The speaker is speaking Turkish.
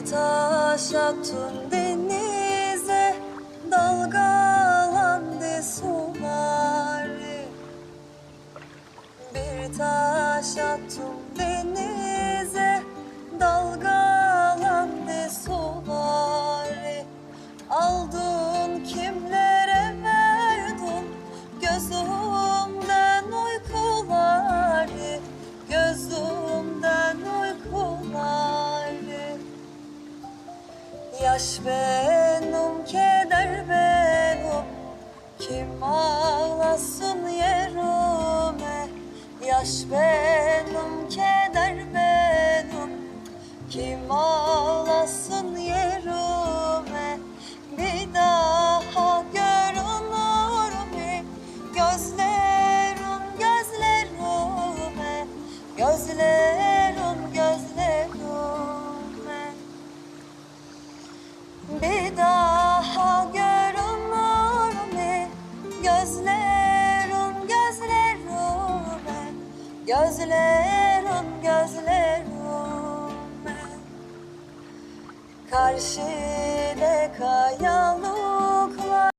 Bir taş attın denize Dalgalandı suları. Bir taş attım denize Dalgalandı suları. Aldın kimlere verdin Gözümden Yaş benim, keder benim Kim ağlasın yerime? Yaş benim, keder benim Kim ağlasın yerime? Bir daha görünür mü Gözlerim gözlerime Gözlerim gözlerim gözlerime Gözlerim gözlerime Karşıda